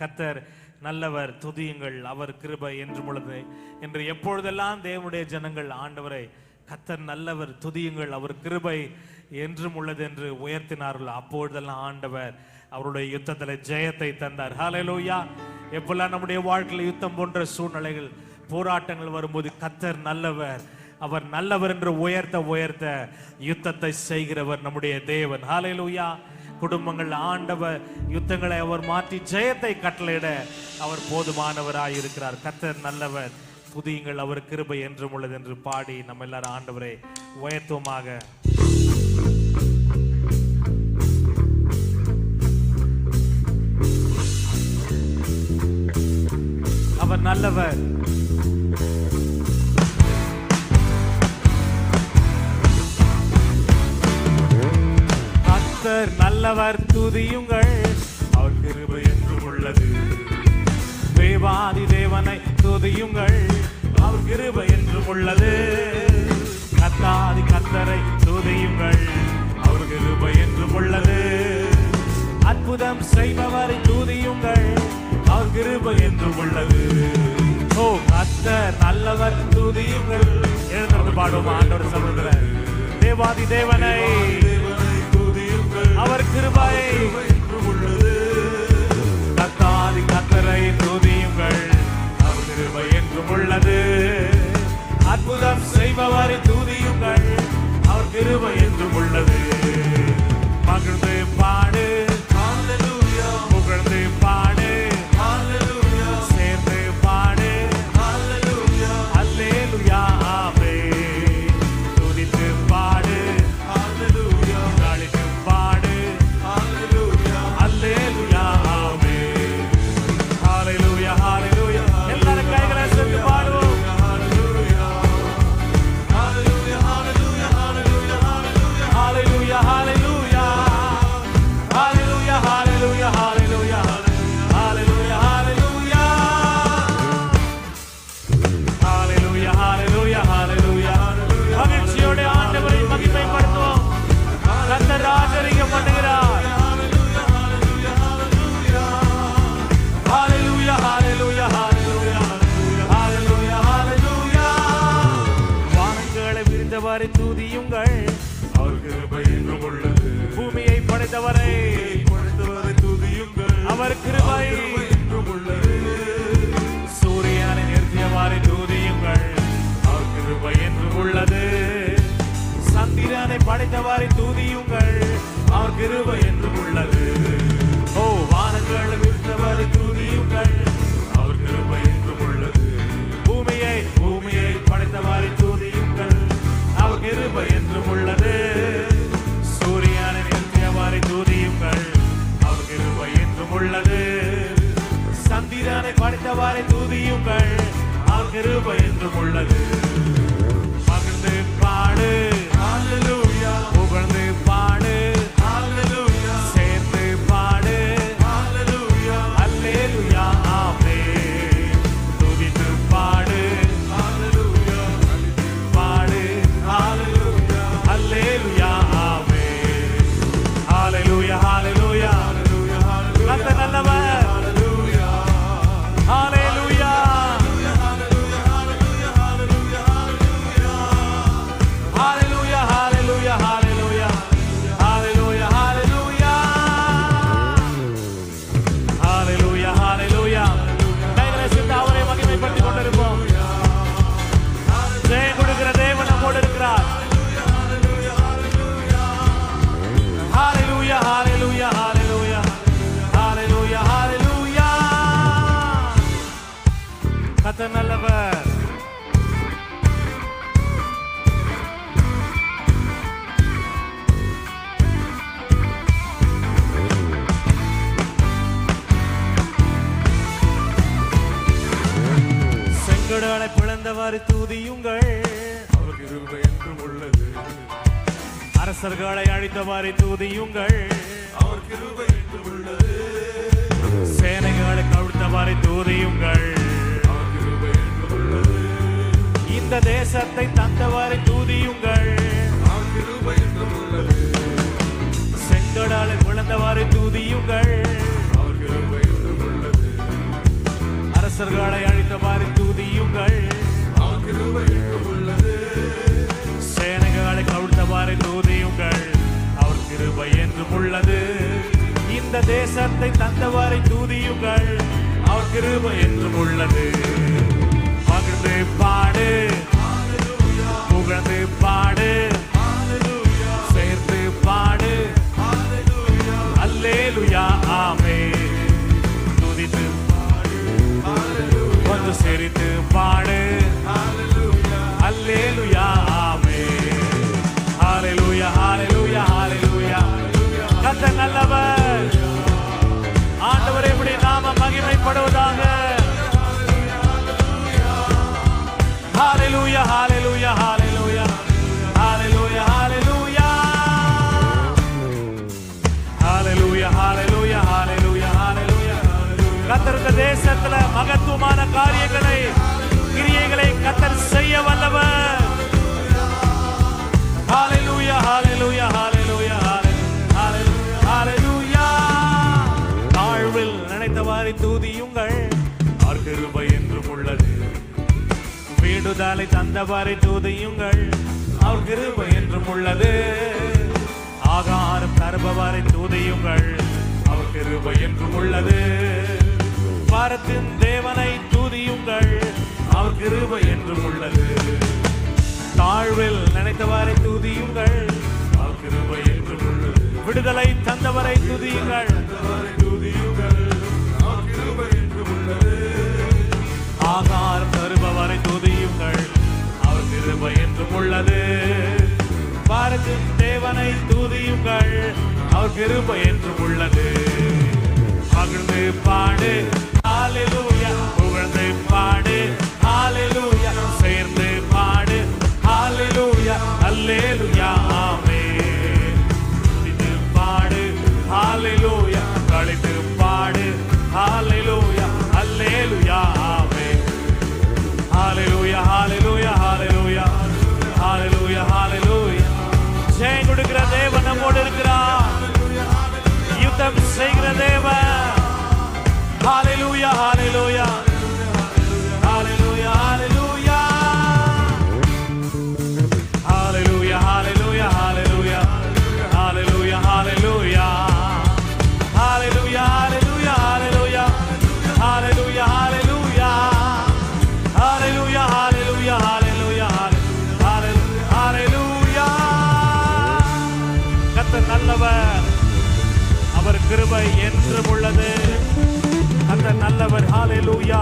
கத்தர் நல்லவர் துதியுங்கள் அவர் கிருபை என்று பொழுது என்று எப்பொழுதெல்லாம் தேவனுடைய ஜனங்கள் ஆண்டவரை கத்தர் நல்லவர் துதியுங்கள் அவர் கிருபை என்றும் உள்ளது என்று உயர்த்தினார்கள். அப்பொழுதெல்லாம் ஆண்டவர் அவருடைய யுத்தத்தில் ஜெயத்தை தந்தார். ஹalleluya எப்பெல்லாம் நம்முடைய வாழ்க்கையில் யுத்தம் போன்ற சூழ்நிலைகள் போராட்டங்கள் வரும்போது கத்தர் நல்லவர் அவர் நல்லவர் என்று உயர்த்த உயர்த்த யுத்தத்தை செய்கிறவர் நம்முடைய தேவன். ஹalleluya குடும்பங்கள் ஆண்டவர் யுத்தங்களை அவர் மாற்றி ஜெயத்தை கட்டளையிட அவர் போதுமானவராய் இருக்கிறார் கத்தர் நல்லவர் புதியங்கள் அவர் கிருபை என்றும் உள்ளது என்று பாடி நம்ம எல்லாரும் ஆண்டவரை உயர்த்துவமாக. அவர் நல்லவர். நல்லவர் துதியுங்கள். அவர் கிருபை என்றும் உள்ளது. தேவாதி தேவனை துதியுங்கள். அவர் கிருபை என்றும் உள்ளது. கத்தாதி கத்தரை துதியுங்கள். அவர் கிருபை என்றும் உள்ளது. அற்புதம் செய்பவரை துதியுங்கள். அவர் கிருபை என்றும் உள்ளது. ஓ கத்தர் நல்லவர் துதியுங்கள். எழுந்திருந்து பாடுவோம் ஆண்டவர் சமுதிர தேவாதி தேவனை. அவர் கிருபாயை விரிந்தவரை தூதியுங்கள். அவர் கிருபை என்றும் உள்ளது பூமியை படைத்தவரை படைத்தவரை துதியுங்கள் அவர் கிருபை. என்றும் உள்ளது சூரியனை நிறுத்தியவாறு தூதியுங்கள். அவர் கிருபை என்று உள்ளது. சந்திரனை படைத்தவாறு தூதியுங்கள். அவர் கிருபை என்று உள்ளது. சந்திரனை படைத்தவாறு தூதியுங்கள். அவர் கிருபை என்றும் உள்ளது மகிழ்ந்து பாடு. கர்த்தர் நல்லவர். செங்கடலை பிளந்தவாறு தூதியுங்கள். அவர் கிருபை என்றும் உள்ளது. அரசர்களை அழித்தவாறு தூதியுங்கள். அவர் கிருபை என்றும் உள்ளது. சேனைகளை கவிழ்த்தவாறு தூதியுங்கள். நேசர்களை அழித்தவாறு துதியுங்கள். அவர் கிருபை என்றும் உள்ளது சேனைகளை கவிழ்த்தவாறு துதியுங்கள். அவர் கிருபை என்றும் உள்ளது. இந்த தேசத்தை தந்தவாரை துதியுங்கள். அவர் கிருபை என்றும் உள்ளது. மகிழ்ந்து பாடு. புகழ்ந்து பாடு. சிரித்து பாடு அல்லேலுயா ஆமே ஹalleluya ஹalleluya ஹalleluya கர்த்தர் நல்லவர் ஆண்டவர் எப்படி நாம மகிமைப்படுவதாக ஹalleluya ஹalleluya ஹalleluya ஹalleluya ஹalleluya ஹalleluya ஹalleluya ஹalleluya ஹalleluya கர்த்தர் இந்த தேசத்துல மகத்துவமான காரியங்களை கிரியைகளை கத்தல் செய்ய வல்லவர். ஹalleluya ஹalleluya ஹalleluya ஹalleluya தாழ்வில் நினைத்தவாறு தூதியுங்கள். அவர் கிருபை என்றும் உள்ளது. வீடுதலை தந்தவாறு தூதியுங்கள். அவர் கிருபை என்றும் உள்ளது. ஆகாரம் தருபவாரை தூதியுங்கள். அவர் கிருபை என்றும் உள்ளது. வாரத்தின் தேவனை தூதியுங்கள். அவர் கிருபை என்றும் உள்ளது. தாழ்வில் நினைத்தவாரை தூதியுங்கள். அவர் கிருபை என்றும் உள்ளது. விடுதலை தந்தவரை துதியுங்கள். ஆகாரம் தருபவரை துதியுங்கள். அவர் கிருபை என்றும் உள்ளது. பாரத்தின் தேவனை துதியுங்கள். அவர் கிருபை என்றும் உள்ளது. மகிழ்ந்து பாடு. Hallelujah. உள்ளது அந்த நல்லவர் ஹாலே லூயா